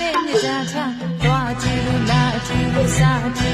နဲ့မြစ်တာထားသွားကြည့်လို့လာကြည့်လို့စားကြည့်လို့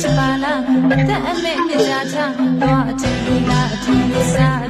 ချစ်ပါလားတက်အမဲ့ကြချာတော့အထင်လူလားအထင်လူစား